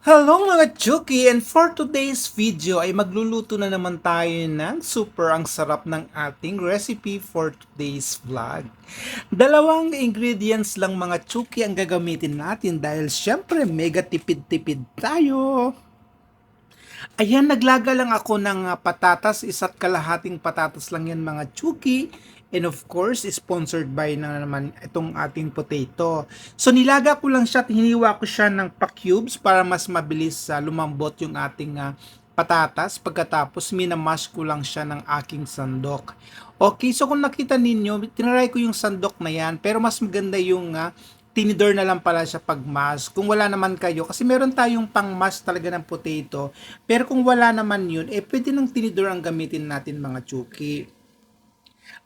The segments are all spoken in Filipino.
Hello mga Chuki! And for today's video ay magluluto na naman tayo ng super ang sarap ng ating recipe for today's vlog. Dalawang ingredients lang mga Chuki ang gagamitin natin dahil syempre mega tipid-tipid tayo. Ayan, naglaga lang ako ng patatas, isa't kalahating patatas lang yan mga Chuki. And of course, sponsored by na naman itong ating potato. So nilaga ko lang siya at hiniwa ko siya ng pa-cubes para mas mabilis sa lumambot yung ating ah, patatas. Pagkatapos minamash ko lang siya ng aking sandok. Okay, so kung nakita ninyo, tinaray ko yung sandok na yan. Pero mas maganda yung ah, tinidor na lang pala siya pag mash. Kung wala naman kayo, kasi meron tayong pang mash talaga ng potato. Pero kung wala naman yun, eh pwede ng tinidor ang gamitin natin mga chuki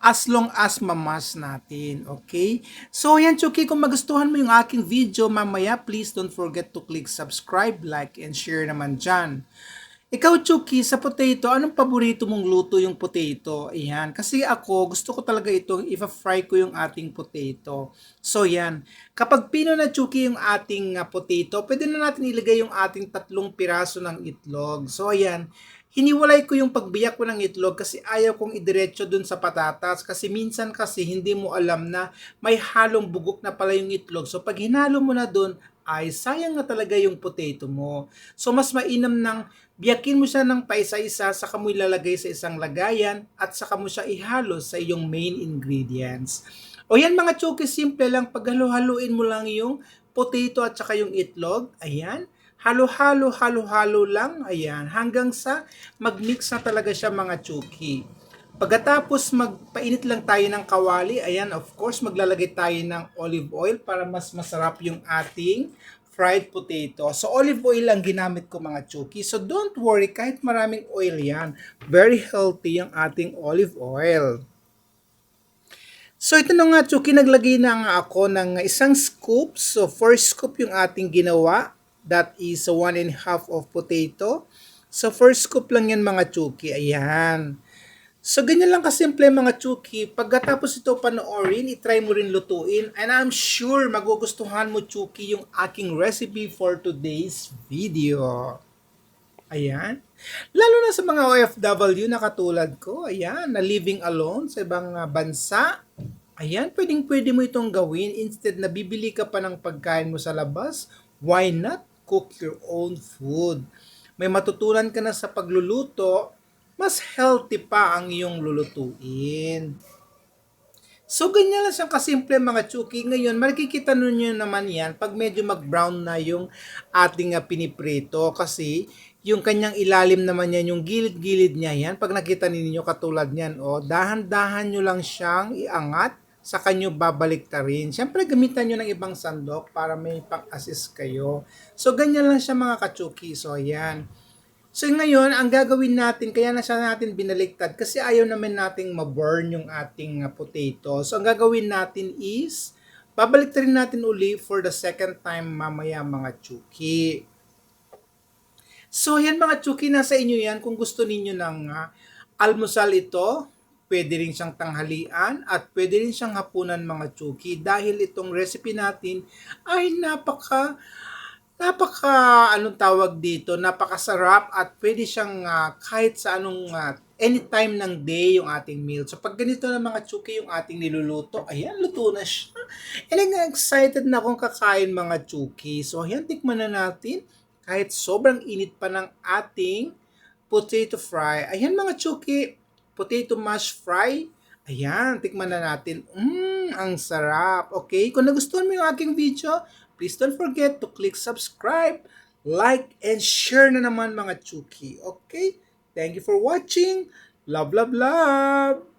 as long as mamas natin. Okay? So, yan, Chuki, kung magustuhan mo yung aking video mamaya, please don't forget to click subscribe, like, and share naman dyan. Ikaw, Chuki, sa potato, anong paborito mong luto yung potato? Ayan. Kasi ako, gusto ko talaga itong ifa-fry ko yung ating potato. So, yan. Kapag pino na, Chuki, yung ating uh, potato, pwede na natin ilagay yung ating tatlong piraso ng itlog. So, ayan hiniwalay ko yung pagbiyak ko ng itlog kasi ayaw kong idiretso dun sa patatas kasi minsan kasi hindi mo alam na may halong bugok na pala yung itlog. So pag hinalo mo na dun, ay sayang na talaga yung potato mo. So mas mainam nang biyakin mo siya ng paisa-isa saka mo ilalagay sa isang lagayan at saka mo siya ihalo sa iyong main ingredients. O yan mga choki, simple lang. Paghalo-haluin mo lang yung potato at saka yung itlog. Ayan halo-halo, halo-halo lang, ayan, hanggang sa mag-mix na talaga siya mga chuki. Pagkatapos magpainit lang tayo ng kawali, ayan, of course, maglalagay tayo ng olive oil para mas masarap yung ating fried potato. So, olive oil lang ginamit ko mga chuki. So, don't worry, kahit maraming oil yan, very healthy yung ating olive oil. So, ito na nga, Chuki, naglagay na nga ako ng isang scoop. So, first scoop yung ating ginawa. That is one and a half of potato. So, first scoop lang yan mga chuki. Ayan. So, ganyan lang kasimple mga chuki. Pagkatapos ito panoorin, itry mo rin lutuin. And I'm sure magugustuhan mo chuki yung aking recipe for today's video. Ayan. Lalo na sa mga OFW na katulad ko. Ayan, na living alone sa ibang ah, bansa. Ayan, pwedeng pwede mo itong gawin. Instead na bibili ka pa ng pagkain mo sa labas, why not cook your own food. May matutunan ka na sa pagluluto, mas healthy pa ang iyong lulutuin. So, ganyan lang siyang kasimple mga chuki. Ngayon, makikita ninyo naman yan pag medyo mag-brown na yung ating uh, piniprito kasi yung kanyang ilalim naman yan, yung gilid-gilid niya yan. Pag nakita ninyo katulad niyan, oh, dahan-dahan nyo lang siyang iangat sa kanyo babalik ta rin. Siyempre, gamitan nyo ng ibang sandok para may pang-assist kayo. So, ganyan lang siya mga kachuki. So, ayan. So, ngayon, ang gagawin natin, kaya na siya natin binaliktad kasi ayaw naman nating ma-burn yung ating uh, potato. So, ang gagawin natin is, babalik rin natin uli for the second time mamaya mga chuki. So, yan mga chuki, nasa inyo yan. Kung gusto ninyo ng uh, almusal ito, pwede rin siyang tanghalian at pwede rin siyang hapunan mga chuki dahil itong recipe natin ay napaka napaka anong tawag dito napakasarap at pwede siyang uh, kahit sa anong uh, anytime ng day yung ating meal. So pag ganito na mga chuki yung ating niluluto, ayan, luto na siya. And I'm excited na akong kakain mga chuki. So ayan, tikman na natin. Kahit sobrang init pa ng ating potato fry. Ayan mga chuki, potato mash fry. Ayan, tikman na natin. Mmm, ang sarap. Okay, kung nagustuhan mo yung aking video, please don't forget to click subscribe, like, and share na naman mga chuki. Okay? Thank you for watching. Love, love, love!